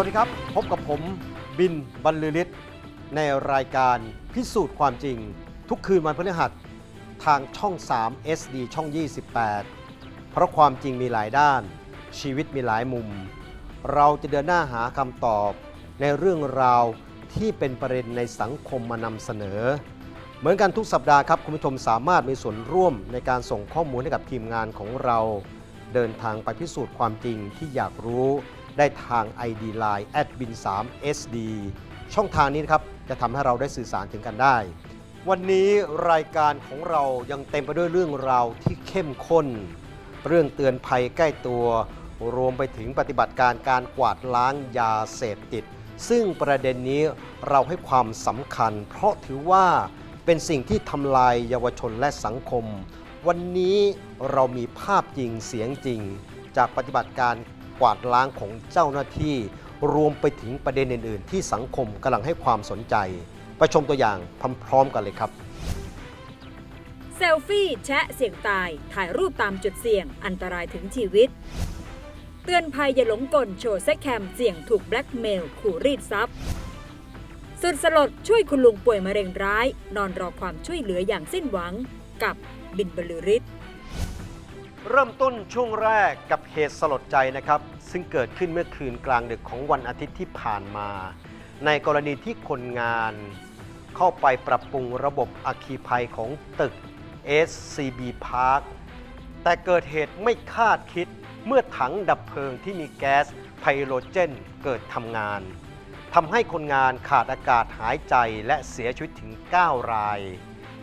วัสดีครับ พบกับผมบินบรรลือฤทธิ์ในรายการพิสูจน์ความจริง ทุกคืนวันพฤหัสทางช่อง 3 SD ช่อง 28 เพราะความจริงมีหลายด้าน ชีวิตมีหลายมุม เราจะเดินหน้าหาคำตอบ ในเรื่องราวที่เป็นประเด็นในสังคมมานำเสนอ เหมือนกันทุกสัปดาห์ครับ คุณผู้ชมสามารถมีส่วนร่วมในการส่งข้อมูลให้กับทีมงานของเรา เดินทางไปพิสูจน์ความจริงที่อยากรู้ ได้ทาง ID Line แอดบิน3 SD ช่องทางนี้นะครับจะทำให้เราได้สื่อสารถึงกันได้ วันนี้รายการของเรายังเต็มไปด้วยเรื่องราวที่เข้มข้น เรื่องเตือนภัยใกล้ตัว รวมไปถึงปฏิบัติการการกวาดล้างยาเสพติด ซึ่งประเด็นนี้เราให้ความสำคัญ เพราะถือว่าเป็นสิ่งที่ทำลายเยาวชนและสังคม วันนี้เรามีภาพจริงเสียงจริง จากปฏิบัติการ กวาดล้างของเจ้าหน้าที่ รวมไปถึงประเด็นอื่น ๆ ที่สังคมกำลังให้ความสนใจ ไปชมตัวอย่างพร้อม ๆ กันเลยครับ เซลฟี่แชะเสี่ยงตาย ถ่ายรูปตามจุดเสี่ยง อันตรายถึงชีวิต เตือนภัยอย่าหลงกลโชว์เซ็กแคมเสี่ยงถูกแบล็กเมลขู่รีดทรัพย์สุดสลดช่วยคุณลุงป่วยมะเร็งร้าย นอนรอความช่วยเหลืออย่างสิ้นหวังกับบินบลือฤทธิ์ เริ่มต้นช่วงแรกกับเหตุสลดใจนะครับ ซึ่งเกิดขึ้นเมื่อคืนกลางดึกของวันอาทิตย์ที่ผ่านมา ในกรณีที่คนงานเข้าไปปรับปรุงระบบอัคคีภัยของตึก SCB Park แต่เกิดเหตุไม่คาดคิดเมื่อถังดับเพลิงที่มีแก๊สไพโรเจนเกิดทำงานทำให้คนงานขาดอากาศหายใจและเสียชีวิตถึง 9 ราย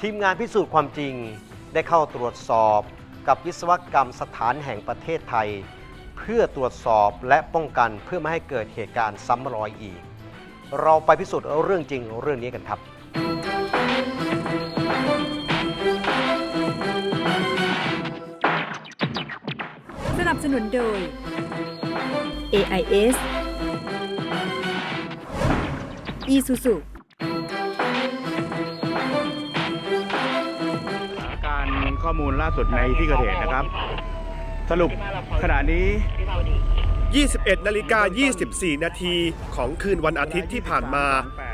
ทีมงานพิสูจน์ความจริงได้เข้าตรวจสอบ กับวิศวกรรมสถานแห่งประเทศไทย เพื่อตรวจสอบและป้องกันเพื่อไม่ให้เกิดเหตุการณ์ซ้ำรอยอีก เราไปพิสูจน์เรื่องจริงเรื่องนี้กันครับสนับสนุนโดย AIS Isuzu ข้อมูลล่าสุดในที่เกิดเหตุนะครับ สรุปขณะนี้ 21 นาฬิกา 24 นาทีของคืนวันอาทิตย์ที่ผ่านมา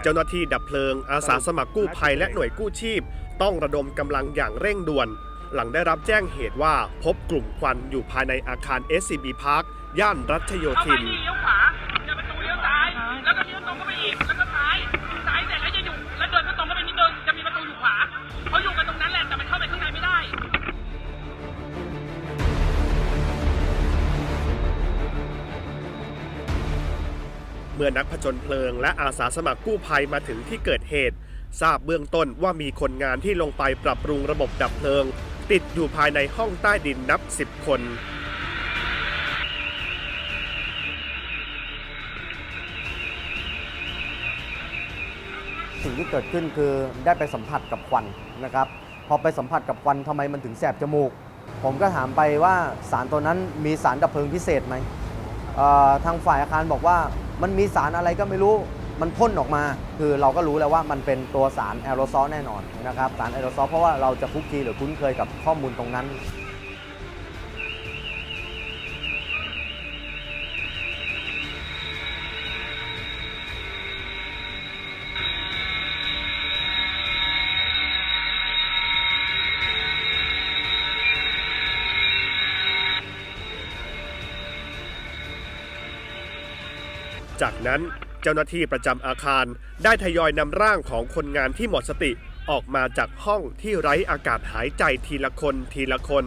เจ้าหน้าที่ดับเพลิง อาสาสมัครกู้ภัยและหน่วยกู้ชีพ ต้องระดมกำลังอย่างเร่งด่วน หลังได้รับแจ้งเหตุว่าพบกลุ่มควันอยู่ภายในอาคาร SCB Park ย่านรัชโยธิน มื่อนักผจญเพลิง และอาสาสมัครกู้ภัยมาถึงที่เกิดเหตุ ทราบเบื้องต้นว่ามีคนงานที่ลงไปปรับปรุงระบบดับเพลิง ติดอยู่ภายในห้องใต้ดินนับ 10 คนสิ่งที่เกิดขึ้นคือได้ไปสัมผัสกับควันนะครับ พอไปสัมผัสกับควันทำไมมันถึงแสบจมูก ผมก็ถามไปว่าสารตัวนั้นมีสารดับเพลิงพิเศษไหมทางฝ่ายอาคารบอกว่า มันมีสารอะไรก็ไม่รู้มันพ่นออกมา คือเราก็รู้แล้วว่ามันเป็นตัวสารแอโรซอลแน่นอนนะครับสารแอโรซอลเพราะว่าเราจะคุกคีหรือคุ้นเคยกับข้อมูลตรงนั้น จากนั้นเจ้าหน้าที่ประจำอาคารได้ทยอยนำร่างของคนงานที่หมดสติออกมาจากห้องที่ไร้อากาศหายใจทีละคนทีละคน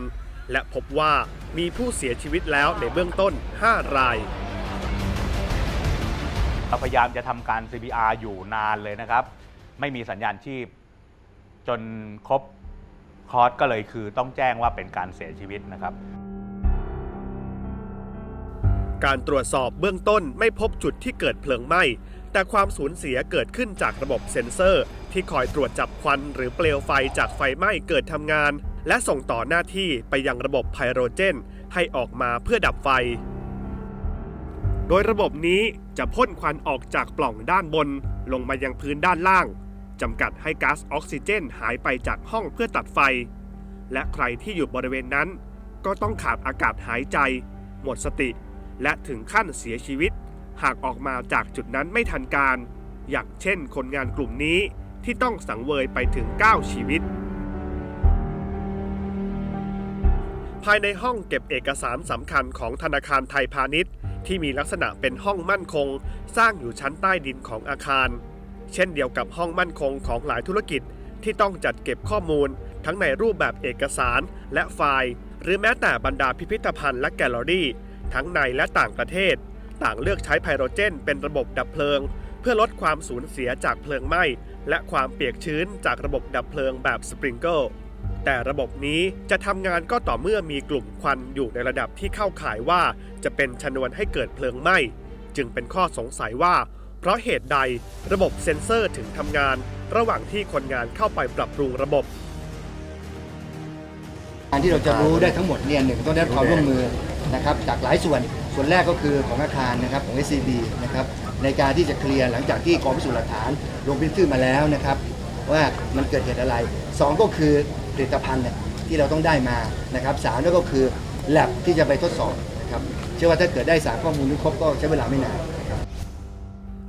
และพบว่ามีผู้เสียชีวิตแล้วในเบื้องต้น 5 ราย เราพยายามจะทำการ CPR อยู่นานเลยนะครับ ไม่มีสัญญาณชีพ จนครบคอร์สก็เลยคือต้องแจ้งว่าเป็นการเสียชีวิตนะครับ การตรวจสอบเบื้องต้นไม่พบจุดที่เกิดเพลิงไหม้ แต่ความสูญเสียเกิดขึ้นจากระบบเซ็นเซอร์ ที่คอยตรวจจับควันหรือเปลวไฟจากไฟไหม้เกิดทำงาน และส่งต่อหน้าที่ไปยังระบบไพโรเจน ให้ออกมาเพื่อดับไฟ โดยระบบนี้จะพ่นควันออกจากปล่องด้านบน ลงมายังพื้นด้านล่างจำกัดให้ก๊าซออกซิเจนหายไปจากห้องเพื่อตัดไฟ และใครที่อยู่บริเวณนั้น ก็ต้องขาดอากาศหายใจ หมดสติ และถึงขั้นเสียชีวิต หากออกมาจากจุดนั้นไม่ทันการ อย่างเช่นคนงานกลุ่มนี้ที่ต้องสังเวยไปถึง 9 ชีวิต ภายในห้องเก็บเอกสารสำคัญของธนาคารไทยพาณิชย์ ที่มีลักษณะเป็นห้องมั่นคง สร้างอยู่ชั้นใต้ดินของอาคาร เช่นเดียวกับห้องมั่นคงของหลายธุรกิจที่ต้องจัดเก็บข้อมูล ทั้งในรูปแบบเอกสารและไฟล์ หรือแม้แต่บรรดาพิพิธภัณฑ์และแกลเลอรี่ ทั้งในและต่างประเทศ ต่างเลือกใช้ไพโรเจน เป็นระบบดับเพลิง เพื่อลดความสูญเสียจากเพลิงไหม้ และความเปียกชื้นจากระบบดับเพลิงแบบสปริงเกิลแต่ระบบนี้จะทำงานก็ต่อเมื่อมีกลุ่มควันอยู่ในระดับที่เข้าข่ายว่า จะเป็นชนวนให้เกิดเพลิงไหม้ จึงเป็นข้อสงสัยว่า เพราะเหตุใดระบบเซ็นเซอร์ถึงทำงาน ระหว่างที่คนงานเข้าไปปรับปรุงระบบ การที่เราจะรู้ได้ทั้งหมดเนี่ยหนึ่งต้องได้รับความร่วมมือ นะครับจากหลายส่วนส่วนแรกก็คือของอาคารนะครับของ SCB นะครับในการที่จะเคลียร์หลังจากที่กองพิสูจน์หลักฐานลงพื้นที่มาแล้วนะครับว่ามันเกิดเหตุอะไรสองก็คือผลิตภัณฑ์ที่เราต้องได้มานะครับสามก็คือ lab ที่จะไปทดสอบนะครับเชื่อว่าถ้าเกิดได้สารข้อมูลนี้ครบก็ใช้เวลาไม่นาน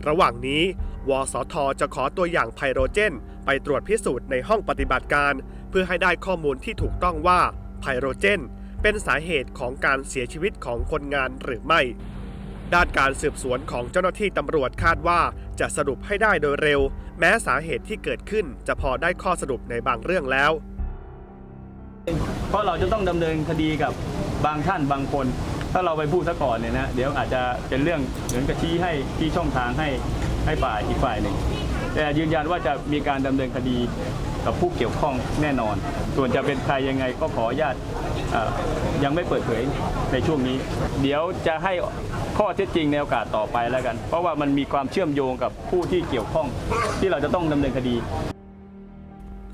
ระหว่างนี้ วสท จะขอตัวอย่างไพโรเจน ไปตรวจพิสูจน์ในห้องปฏิบัติการ เพื่อให้ได้ข้อมูลที่ถูกต้องว่าไพโรเจน เป็นสาเหตุของการเสียชีวิตของคนงานหรือไม่ ด้านการสืบสวนของเจ้าหน้าที่ตำรวจคาดว่าจะสรุปให้ได้โดยเร็ว แม้สาเหตุที่เกิดขึ้นจะพอได้ข้อสรุปในบางเรื่องแล้ว เพราะเราจะต้องดำเนินคดีกับบางท่านบางคน ถ้าเราไปพูดซะก่อนเนี่ยนะเดี๋ยวอาจจะเป็นเรื่องเหมือนกับชี้ให้ที่ช่องทางให้ให้ฝ่ายอีกฝ่ายหนึ่งแต่ยืนยันว่าจะมีการดำเนินคดี กับผู้เกี่ยวข้องแน่นอน ส่วนจะเป็นใครยังไงก็ขออนุญาตยังไม่เปิดเผยในช่วงนี้ เดี๋ยวจะให้ข้อเท็จจริงในโอกาสต่อไปแล้วกัน เพราะว่ามันมีความเชื่อมโยงกับผู้ที่เกี่ยวข้อง ที่เราจะต้องดำเนินคดี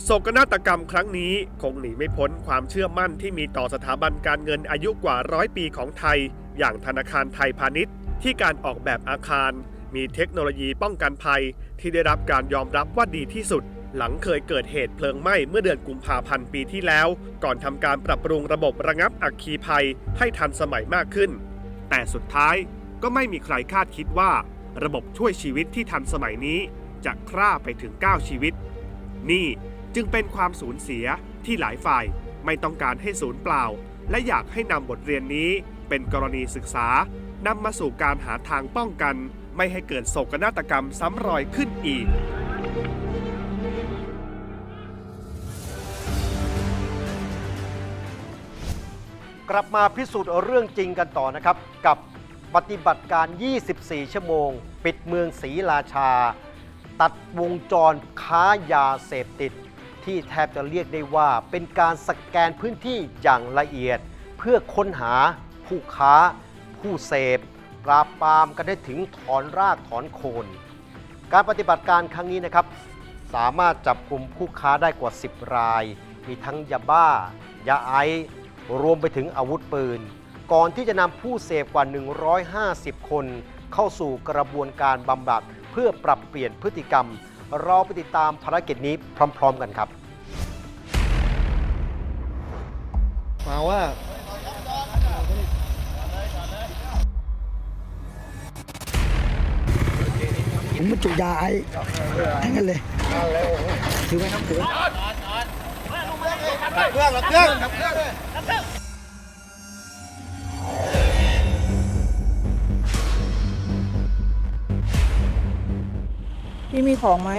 โศกนาฏกรรมครั้งนี้คงหนีไม่พ้นความเชื่อมั่นที่มีต่อสถาบันการเงินอายุกว่าร้อยปีของไทย อย่างธนาคารไทยพาณิชย์ ที่การออกแบบอาคาร มีเทคโนโลยีป้องกันภัย ที่ได้รับการยอมรับว่าดีที่สุด หลังเคยเกิดเหตุเพลิงไหม้เมื่อเดือนกุมภาพันธ์ปีที่แล้ว ก่อนทำการปรับปรุงระบบระงับอัคคีภัยให้ทันสมัยมากขึ้น แต่สุดท้ายก็ไม่มีใครคาดคิดว่า ระบบช่วยชีวิตที่ทันสมัยนี้ จะคร่าไปถึง 9 ชีวิต นี่จึงเป็นความสูญเสียที่หลายฝ่ายไม่ต้องการให้สูญเปล่า และอยากให้นำบทเรียนนี้เป็นกรณีศึกษานำมาสู่การหาทางป้องกัน ไม่ให้เกิดโศกนาฏกรรมซ้ำรอยขึ้นอีก กลับมาพิสูจน์เรื่องจริงกันต่อนะครับ กับปฏิบัติการ 24 ชั่วโมง ปิดเมืองศรีราชา ตัดวงจรค้ายาเสพติด ที่แทบจะเรียกได้ว่าเป็นการสแกนพื้นที่อย่างละเอียด เพื่อค้นหาผู้ค้า ผู้เสพปราบปรามกันได้ถึงถอนรากถอนโคน การปฏิบัติการครั้งนี้นะครับ สามารถจับกลุ่มผู้ค้าได้กว่า 10 ราย มีทั้งยาบ้า ยาไอซ์ รวมไปถึงอาวุธปืน ก่อนที่จะนำผู้เสพกว่า 150 คน เข้าสู่กระบวนการบำบัดเพื่อปรับเปลี่ยนพฤติกรรม เราไปติดตามภารกิจนี้พร้อม ๆ กันครับ มาว่า ผมมาจุยาไอ้ทั้งนั้นเลยถือไว้ครับถือ ไว้พี่มีของไหม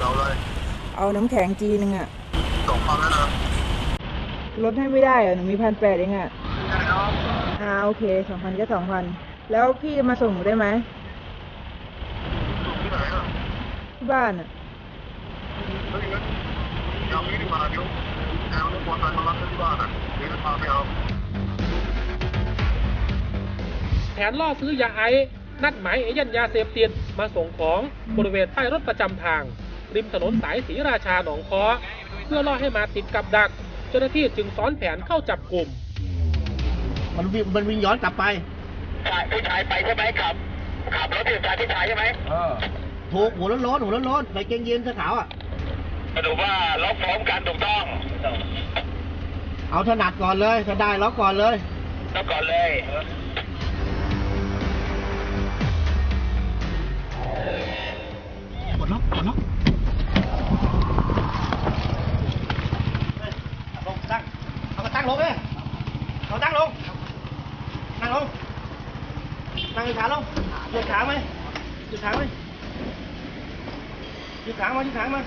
เอาเลย เอาน้ำแข็งจีนึงอะสองพันแล้วนะลดให้ไม่ได้เหรอหนูมีพันแปดเองอะอ่าโอเคสองพันก็สองพันแล้วพี่มาส่งหนูได้ไหมที่ไหนอะ ที่บ้านอะแผนล่อซื้อยาไอซ์นัดหมายเอเย่นยาเสพติดมาส่งของบริเวณป้ายรถประจำทาง ริมถนนสายศรีราชาหนองคอเพื่อล่อให้มาติดกับดัก เจ้าหน้าที่จึงซ้อนแผนเข้าจับกลุ่ม มันวิ่งมันวิ่งย้อนกลับไปผู้ชายไปใช่ไหมขับขับรถถึงการที่ชายใช่ไหมถูกหัวร้อนๆหัวร้อนๆใส่เกงยีนส์เสื้อขาวอะ สรุปว่าล็อกพร้อมกันถูกต้องเอาถนัดก่อนเลยถ้าได้ล็อกก่อนเลย ล็อกก่อนเลยกดล็อกกดล็อกลงตั้งเอามาตั้งลงเลยเอาตั้งลงนั่งลงนั่งยืดขาลงยืดขาไหมยืดขาไหมยืดขามายืดขามา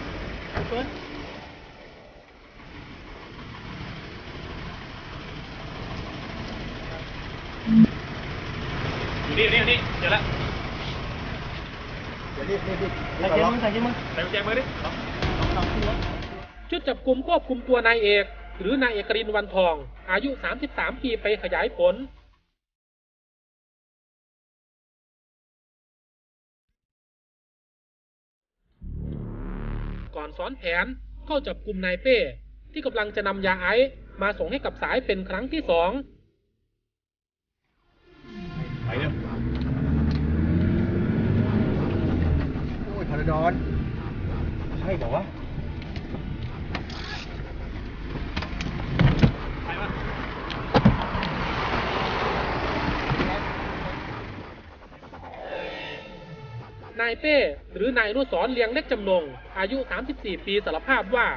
ส่เกมมึงใส่เกมมึงใส่กุญแจมือดิชุดจับกลุ่มควบคุมตัวนายเอก หรือนายเอกรินทร์วันทอง อายุ 33 ปีไปขยายผล ก่อนซ้อนแผนเข้าจับกลุ่มนายเป้ ที่กำลังจะนำยาไอซ์มาส่งให้กับสายเป็นครั้งที่สองไปเร็วโอ้ยพาราดอน ใช่บอกว่า นายเป้ หรือนายอนุสรณ์เลียงเล็กจำนง อายุ 34 ปีสารภาพว่า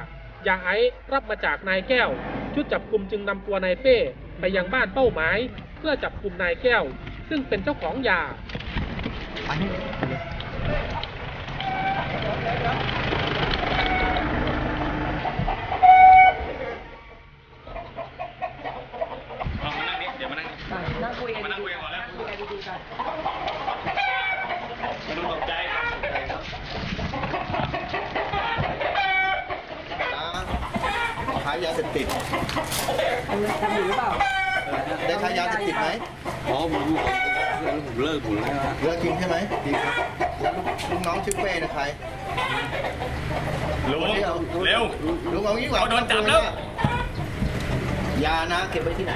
ยาไอรับมาจากนายแก้ว ชุดจับกลุ่มจึงนำตัวนายเป้ ไปยังบ้านเป้าหมาย เพื่อจับกลุ่มนายแก้ว ซึ่งเป็นเจ้าของยา ขายยาเสพติดได้ขายยาเสพติดไหมอ๋อผมผมเลิกผมแล้วเลิกจริงใช่ไหมจริงครับแล้วลูกลูกน้องชื่อเป้นะใครลุงเร็วลุงเอางี้ดีกว่าเขาโดนจับแล้วยานะเก็บไว้ที่ไหน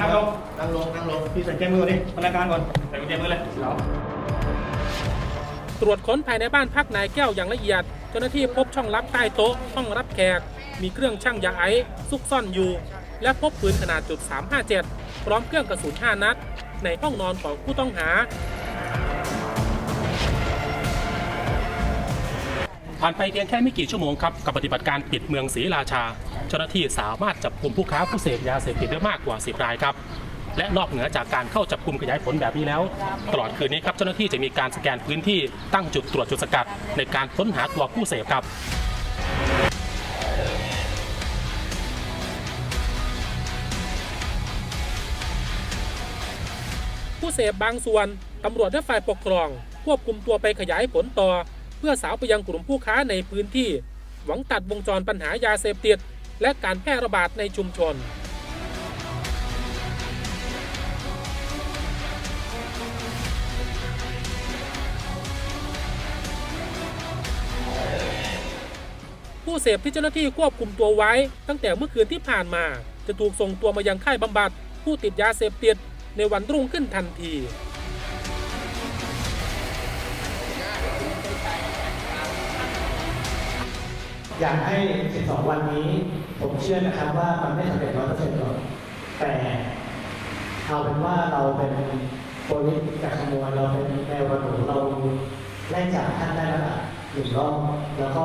นั่งลงนั่งลงนั่งลงพี่ใส่แจมือดิพนักงานก่อนใส่กุญแจมือเลย ตรวจค้นภายในบ้านพักนายแก้วอย่างละเอียด เจ้าหน้าที่พบช่องลับใต้โต๊ะ ห้องรับแขก มีเครื่องชั่งยาไอซ์ซุกซ่อนอยู่ และพบปืนขนาดจุด357 พร้อมเครื่องกระสุน 5 นัด ในห้องนอนของผู้ต้องหาผ่านไปเพียงแค่ไม่กี่ชั่วโมงครับกับปฏิบัติการปิดเมืองศรีราชา เจ้าหน้าที่สามารถจับกลุ่มผู้ค้าผู้เสพยาเสพติดได้มากกว่า 10 รายครับ และนอกเหนือจากการเข้าจับกลุ่มขยายผลแบบนี้แล้ว ตลอดคืนนี้ครับเจ้าหน้าที่จะมีการสแกนพื้นที่ตั้งจุดตรวจจุดสกัด ในการค้นหาตัวผู้เสพครับผู้เสพบางส่วน ตำรวจและฝ่ายปกครอง ควบคุมตัวไปขยายผลต่อ เพื่อสาวไปยังกลุ่มผู้ค้าในพื้นที่ หวังตัดวงจรปัญหายาเสพติด และการแพร่ระบาดในชุมชน ผู้เสพที่เจ้าหน้าที่ควบคุมตัวไว้ ตั้งแต่เมื่อคืนที่ผ่านมา จะถูกส่งตัวมายังค่ายบำบัด ผู้ติดยาเสพติดในวันรุ่งขึ้นทันทีอยากให้ 12 วันนี้ ผมเชื่อนะครับว่ามันไม่สำเร็จร้อยเปอร์เซ็นต์หรอก แต่เอาเป็นว่าเราเป็นโปลิสกับขโมยเราเป็นแนวระหนุเราแลกจากท่านได้แล้วล่ะหนึ่งรอบแล้วก็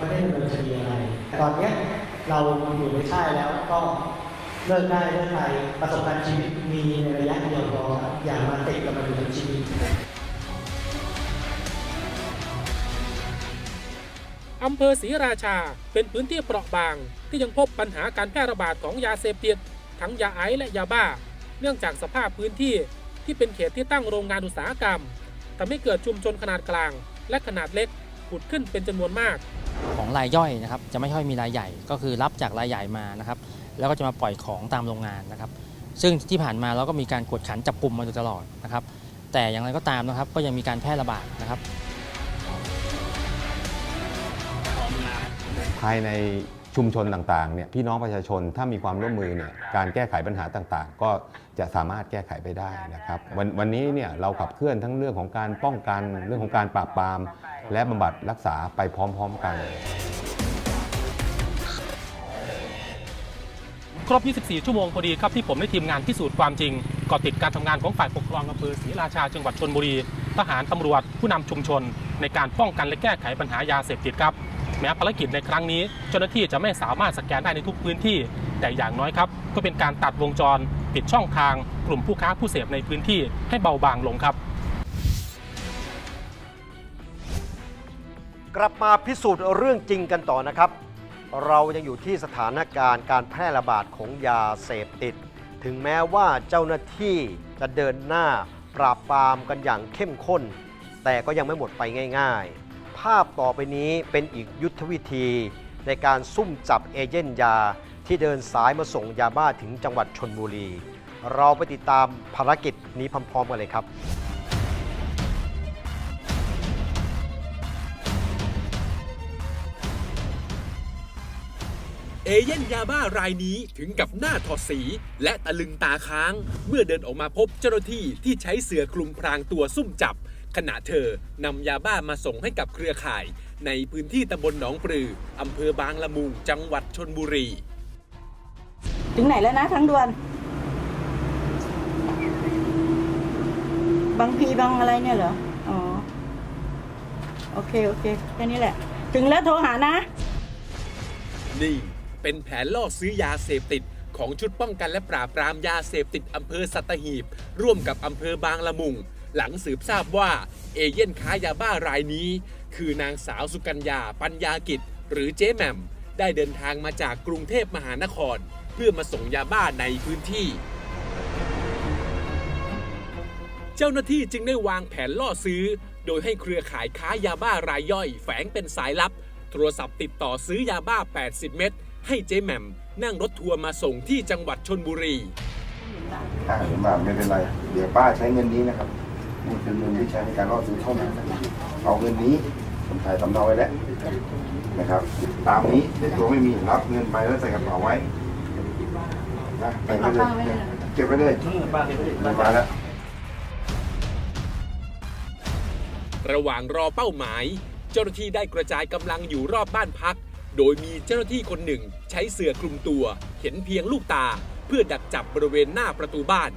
ไม่ได้ดำเนินคดีอะไร แต่ตอนเนี้ยเราอยู่ในค่ายแล้วก็เลิกได้เลิกไปประสบการณ์ชีวิตมีในระยะเดียวพอครับอย่ามาติดกับมันอยู่ทั้งชีวิต อำเภอศรีราชาเป็นพื้นที่เปราะบางที่ยังพบปัญหาการแพร่ระบาดของยาเสพติดทั้งยาไอซ์และยาบ้า เนื่องจากสภาพพื้นที่ที่เป็นเขตที่ตั้งโรงงานอุตสาหกรรมทำให้เกิดชุมชนขนาดกลาง และขนาดเล็กผุดขึ้นเป็นจำนวนมาก ของรายย่อยนะครับ จะไม่ค่อยมีรายใหญ่ ก็คือรับจากรายใหญ่มานะครับ แล้วก็จะมาปล่อยของตามโรงงานนะครับ ซึ่งที่ผ่านมาเราก็มีการกวดขันจับกลุ่มมาโดยตลอดนะครับ แต่อย่างไรก็ตามนะครับ ก็ยังมีการแพร่ระบาดนะครับ ภายใน ชุมชนต่างๆเนี่ยพี่น้องประชาชนถ้ามีความร่วมมือเนี่ยการแก้ไขปัญหาต่างๆ ก็จะสามารถแก้ไขไปได้นะครับวันวันนี้เนี่ยเราขับเคลื่อนทั้งเรื่องของการป้องกันเรื่องของการปราบปราม และบำบัดรักษาไปพร้อม ๆ กัน ครบ 24 ชั่วโมงพอดีครับที่ผมได้ทีมงานพิสูจน์ความจริงก่อติดการทำงานของฝ่ายปกครองอำเภอศรีราชาจังหวัดชนบุรี ทหารตำรวจผู้นำชุมชน ในการป้องกันและแก้ไขปัญหายาเสพติดครับ แม้ภารกิจในครั้งนี้ เจ้าหน้าที่จะไม่สามารถสแกนได้ในทุกพื้นที่ แต่อย่างน้อยครับ ก็เป็นการตัดวงจร ปิดช่องทาง กลุ่มผู้ค้าผู้เสพในพื้นที่ให้เบาบางลงครับ กลับมาพิสูจน์เรื่องจริงกันต่อนะครับ เรายังอยู่ที่สถานการณ์การแพร่ระบาดของยาเสพติด ถึงแม้ว่าเจ้าหน้าที่จะเดินหน้าปราบปรามกันอย่างเข้มข้น แต่ก็ยังไม่หมดไปง่าย ๆ ภาพต่อไปนี้เป็นอีกยุทธวิธี ในการซุ่มจับเอเย่นยาที่เดินสายมาส่งยาบ้าถึงจังหวัดชนบุรี เราไปติดตามภารกิจนี้พร้อมๆกันเลยครับ เอเย่นยาบ้ารายนี้ถึงกับหน้าถอดสี และตะลึงตาค้าง เมื่อเดินออกมาพบเจ้าหน้าที่ที่ใช้เสือคลุมพรางตัวซุ่มจับ ขณะเธอนำยาบ้ามาส่งให้กับเครือข่าย ในพื้นที่ตำบลหนองปลืออำเภอบางละมุงจังหวัดชนบุรี ถึงไหนแล้วนะทั้งด่วน บางพีบางอะไรเนี่ยเหรอ อ๋อ โอเค โอเค แค่นี้แหละ ถึงแล้วโทรหานะ นี่เป็นแผนล่อซื้อยาเสพติดของชุดป้องกันและปราบปรามยาเสพติดอำเภอสัตหีบ ร่วมกับอำเภอบางละมุง หลังสืบทราบว่าเอเย่นค้ายาบ้ารายนี้ คือนางสาวสุกัญญาปัญญากิจ หรือเจ๊แหม่มได้เดินทางมาจากกรุงเทพมหานคร เพื่อมาส่งยาบ้าในพื้นที่ เจ้าหน้าที่จึงได้วางแผนล่อซื้อ โดยให้เครือข่ายค้ายาบ้ารายย่อยแฝงเป็นสายลับ โทรศัพท์ติดต่อซื้อยาบ้า 80 เม็ดให้เจ๊แหม่มนั่งรถทัวร์มาส่งที่จังหวัดชนบุรีห้าสิบบาทไม่เป็นไร เดี๋ยวป้าใช้เงินนี้นะครับ นี่คือเงินที่ใช้ในการล่อซื้อเท่านั้นเอาเงินนี้ผมถ่ายสำเนาไว้แล้วนะครับ ตามนี้ในตัวไม่มีรับเงินไปแล้วใส่กระเป๋าไว้นะไปไปเลยเก็บไว้เลยเงินมาแล้วระหว่างรอเป้าหมาย เจ้าหน้าที่ได้กระจายกำลังอยู่รอบบ้านพัก โดยมีเจ้าหน้าที่คนหนึ่ง ใช้เสื่อคลุมตัว เห็นเพียงลูกตา เพื่อดักจับบริเวณหน้าประตูบ้าน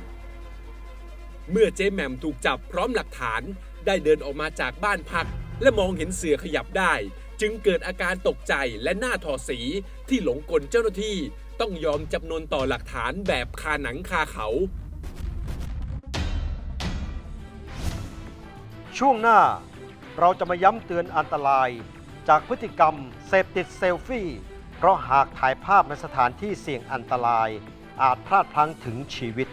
เมื่อเจ๊แหม่มถูกจับพร้อมหลักฐาน ได้เดินออกมาจากบ้านพัก และมองเห็นเสือขยับได้ จึงเกิดอาการตกใจและหน้าถอดสีที่หลงกลเจ้าหน้าที่ ต้องยอมจำนนต่อหลักฐานแบบคาหนังคาเขา ช่วงหน้าเราจะมาย้ำเตือนอันตราย จากพฤติกรรมเสพติดเซลฟี่ เพราะหากถ่ายภาพในสถานที่เสี่ยงอันตราย อาจพลาดพลั้งถึงชีวิต